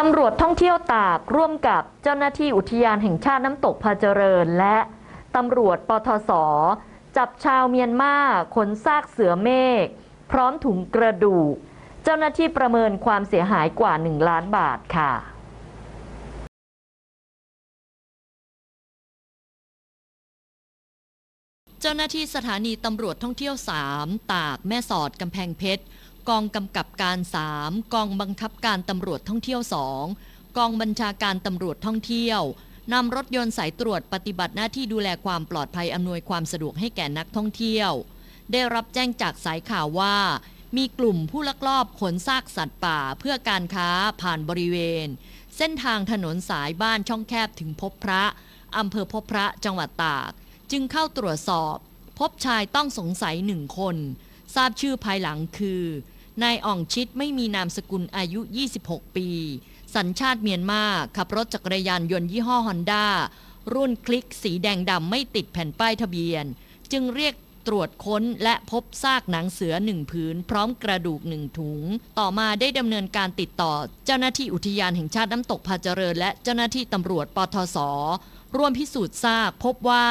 ตำรวจท่องเที่ยวตากร่วมกับเจ้าหน้าที่อุทยานแห่งชาติน้ำตกพาเจริญ และตำรวจปทศจับชาวเมียนมาขนซากเสือเมฆพร้อมถุงกระดูก เจ้าหน้าที่ประเมินความเสียหายกว่า 1 ล้านบาทค่ะเจ้าหน้าที่สถานีตำรวจท่องเที่ยว 3 ตาก แม่สอด กำแพงเพชร กองกำกับการ 3 กองบังคับการตำรวจท่องเที่ยว 2 กองบัญชาการตำรวจท่องเที่ยวนำรถยนต์สายตรวจปฏิบัติหน้าที่ดูแลความปลอดภัยอำนวยความสะดวกให้แก่นักท่องเที่ยว ได้รับแจ้งจากสายข่าวว่า มีกลุ่มผู้ลักลอบขนซากสัตว์ป่าเพื่อการค้าผ่านบริเวณ เส้นทางถนนสายบ้านช่องแคบถึงพบพระอำเภอพบพระจังหวัดตาก จึงเข้าตรวจสอบ พบชายต้องสงสัยหนึ่งคน ทราบชื่อภายหลังคือ นายอ่องชิดไม่มีนามสกุลอายุ 26 ปี สัญชาติเมียนมาขับรถจักรยานยนต์ยี่ห้อฮอนด้ารุ่นคลิกสีแดงดำไม่ติดแผ่นป้ายทะเบียน จึงเรียกตรวจค้นและพบซากหนังเสือหนึ่งผืน พร้อมกระดูกหนึ่งถุง ต่อมาได้ดำเนินการติดต่อ เจ้าหน้าที่อุทยานแห่งชาติน้ำตกพาเจริญ และเจ้าหน้าที่ตำรวจปทศร่วมพิสูจน์ซากพบว่า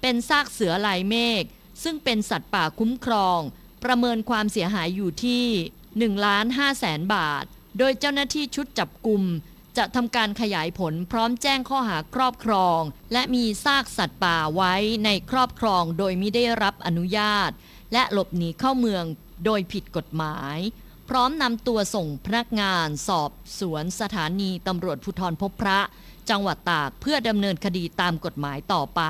เป็นซากเสือลายเมฆซึ่งเป็นสัตว์ป่าคุ้มครอง ประเมินความเสียหายอยู่ที่1ล้าน5แสนบาท โดยเจ้าหน้าที่ชุดจับกลุ่มจะทำการขยายผลพร้อมแจ้งข้อหาครอบครอง และมีซากสัตว์ป่าไว้ในครอบครองโดยไม่ได้รับอนุญาต และหลบหนีเข้าเมืองโดยผิดกฎหมาย พร้อมนำตัวส่งพนักงานสอบสวนสถานีตำรวจภูธรพบพระ จังหวัดตากเพื่อดำเนินคดีตามกฎหมายต่อไป